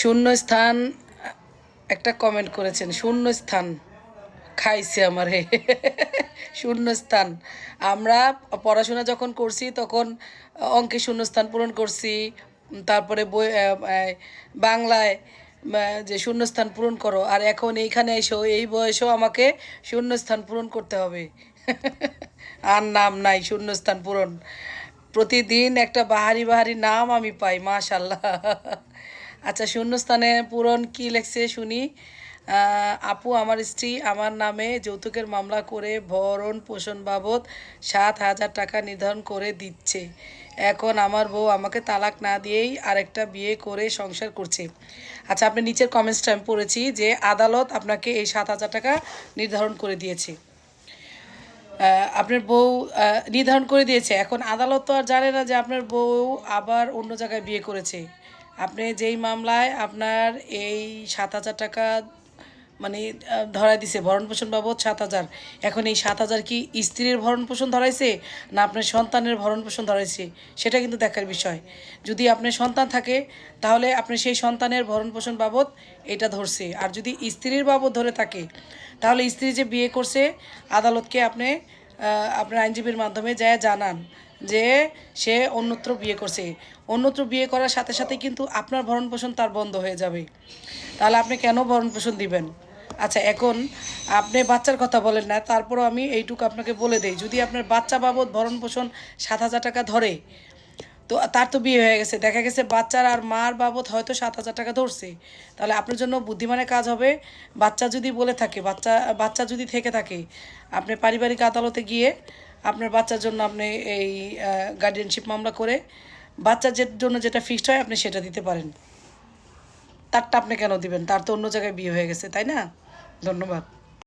শূন্য স্থান একটা কমেন্ট করেছেন শূন্য স্থান খাইছে আমারে শূন্য স্থান আমরা পড়াশোনা যখন করছি তখন অঙ্কে শূন্য স্থান পূরণ করছি, তারপরে বই বাংলায় যে শূন্যস্থান পূরণ করো, আর এখন এইখানে এসো, এই বয়সেও আমাকে শূন্যস্থান পূরণ করতে হবে। আর নাম নাই, শূন্যস্থান পূরণ। প্রতিদিন একটা বাহারি বাহারি নাম আমি পাই, মাশাল্লাহ। আচ্ছা শূন্যস্থানে পূরণ কি লেখছে শুনি। আপু, আমার স্ত্রী আমার নামে যৌতুকের মামলা করে ভরণ পোষণ বাবদ সাত হাজার টাকা নির্ধারণ করে দিচ্ছে। এখন আমার বউ আমাকে তালাক না দিয়েই আরেকটা বিয়ে করে সংসার করছে। আচ্ছা আপনি নিচের কমেন্টসটা আমি পড়েছি যে আদালত আপনাকে এই সাত হাজার টাকা নির্ধারণ করে দিয়েছে। আপনার বউ নির্ধারণ করে দিয়েছে। এখন আদালত তো আর জানে না যে আপনার বউ আবার অন্য জায়গায় বিয়ে করেছে। আপনি যেই মামলায় আপনার এই সাত হাজার টাকা মানে ধরাই দিছে। ভরণ পোষণ বাবদ সাত হাজার। এখন এই সাত হাজার কি স্ত্রীর ভরণ পোষণ ধরাইছে, না আপনার সন্তানের ভরণ পোষণ ধরাইছে? সেটা কিন্তু দেখার বিষয়। যদি আপনার সন্তান থাকে, তাহলে আপনি সেই সন্তানের ভরণ পোষণ বাবদ এটা ধরছে। আর যদি স্ত্রীর বাবদ ধরে থাকে, তাহলে স্ত্রী যে বিয়ে করছে, আদালতকে আপনি আপনার আইনজীবীর মাধ্যমে যায় জানান যে সে অন্যত্র বিয়ে করছে। অন্যত্র বিয়ে করার সাথে সাথে কিন্তু আপনার ভরণ পোষণ তার বন্ধ হয়ে যাবে। তাহলে আপনি কেন ভরণ পোষণ দিবেন? আচ্ছা এখন আপনি বাচ্চার কথা বলেন না, তারপরও আমি এইটুকু আপনাকে বলে দেই। যদি আপনার বাচ্চা বাবদ ভরণ পোষণ সাত হাজার টাকা ধরে, তো তার তো বিয়ে হয়ে গেছে। দেখা গেছে বাচ্চার আর মার বাবদ হয়তো সাত হাজার টাকা ধরছে। তাহলে আপনার জন্য বুদ্ধিমানের কাজ হবে, বাচ্চা যদি বলে থাকে, বাচ্চা বাচ্চা যদি থেকে থাকে, আপনি পারিবারিক আদালতে গিয়ে আপনার বাচ্চার জন্য আপনি এই গার্ডিয়ানশিপ মামলা করে বাচ্চার জন্য যেটা ফিক্সড হয়, আপনি সেটা দিতে পারেন। তারটা আপনি কেন দিবেন? তার তো অন্য জায়গায় বিয়ে হয়ে গেছে, তাই না? ধন্যবাদ।